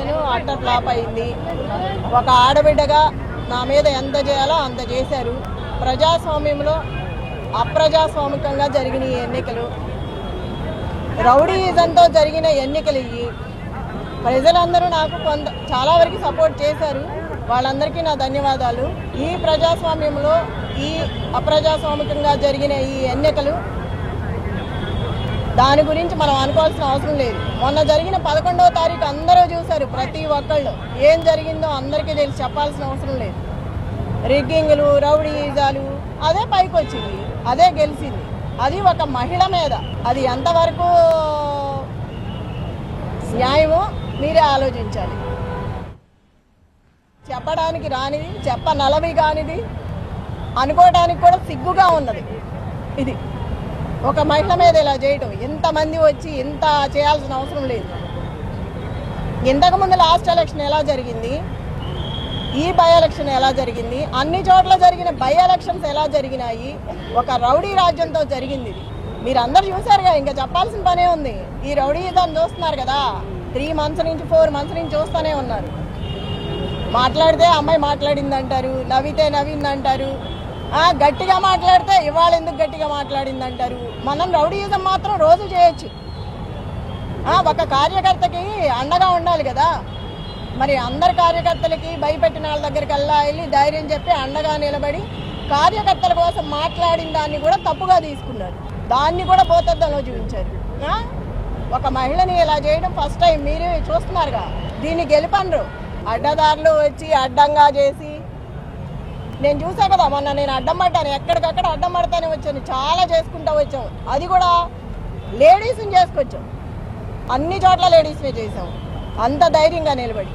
Election utter flop అయింది. ఒక ఆడబిడ్డగా నా మీద ఎంత చేయాలో అంత చేశారు. ప్రజాస్వామ్యంలో అప్రజాస్వామికంగా జరిగిన ఈ ఎన్నికలు. రౌడీజంతో జరిగిన ఎన్నికలు ఇవి. ప్రజలందరూ నాకు కొంత చాలా వరకు సపోర్ట్ చేశారు. వాళ్ళందరికీ నా ధన్యవాదాలు. ఈ ప్రజాస్వామ్యంలో ఈ అప్రజాస్వామికంగా జరిగిన ఈ ఎన్నికలు దాని గురించి మనం అనుకోవాల్సిన అవసరం లేదు. మొన్న జరిగిన పదకొండవ తారీఖు అందరూ చూశారు. ప్రతి ఒక్కళ్ళు ఏం జరిగిందో అందరికీ తెలిసి చెప్పాల్సిన అవసరం లేదు. రిగ్గింగ్లు రౌడీజాలు అదే పైకి వచ్చింది అదే గెలిచింది. అది ఒక మహిళ మీద. అది ఎంతవరకు న్యాయమో మీరే ఆలోచించాలి. చెప్పడానికి రానిది చెప్ప నలవి కానిది అనుకోవడానికి కూడా సిగ్గుగా ఉన్నది. ఇది. ఒక మహిళ మీద ఇలా చేయటం ఇంతమంది వచ్చి ఇంత చేయాల్సిన అవసరం లేదు. ఇంతకుముందు లాస్ట్ ఎలక్షన్ ఎలా జరిగింది? ఈ బై ఎలక్షన్ ఎలా జరిగింది? అన్ని చోట్ల జరిగిన బై ఎలక్షన్స్ ఎలా జరిగినాయి? ఒక రౌడీ రాజ్యంతో జరిగింది ఇది. మీరు అందరు చూసారుగా ఇంకా చెప్పాల్సిన పనే ఉంది. ఈ రౌడీ దాన్ని చూస్తున్నారు కదా. త్రీ మంత్స్ నుంచి ఫోర్ మంత్స్ నుంచి చూస్తూనే ఉన్నారు. మాట్లాడితే అమ్మాయి మాట్లాడింది అంటారు నవ్వితే నవ్వింది అంటారు గట్టిగా మాట్లాడితే ఇవాళ ఎందుకు గట్టిగా మాట్లాడింది అంటారు మనం రౌడీయిజం మాత్రం రోజు చేయొచ్చు. ఒక కార్యకర్తకి అండగా ఉండాలి కదా. మరి అందరి కార్యకర్తలకి భయపెట్టిన వాళ్ళ దగ్గరికి వెళ్ళా వెళ్ళి ధైర్యం చెప్పి అండగా నిలబడి కార్యకర్తల కోసం మాట్లాడిన దాన్ని కూడా తప్పుగా తీసుకున్నారు. దాన్ని కూడా భూతద్దంలో చూపించారు. ఒక మహిళని ఇలా చేయడం ఫస్ట్ టైం మీరు చూస్తున్నారుగా. దీన్ని గెలిపండ్రు. అడ్డదారులు వచ్చి అడ్డంగా చేసి. నేను చూసా కదా మొన్న నేను అడ్డం పడ్డాను. ఎక్కడికక్కడ అడ్డం పడతానే వచ్చాను. చాలా చేసుకుంటా వచ్చాం అది కూడా లేడీస్ని చేసుకొచ్చాం అన్ని చోట్ల లేడీస్నే చేసాం అంత ధైర్యంగా నిలబడి.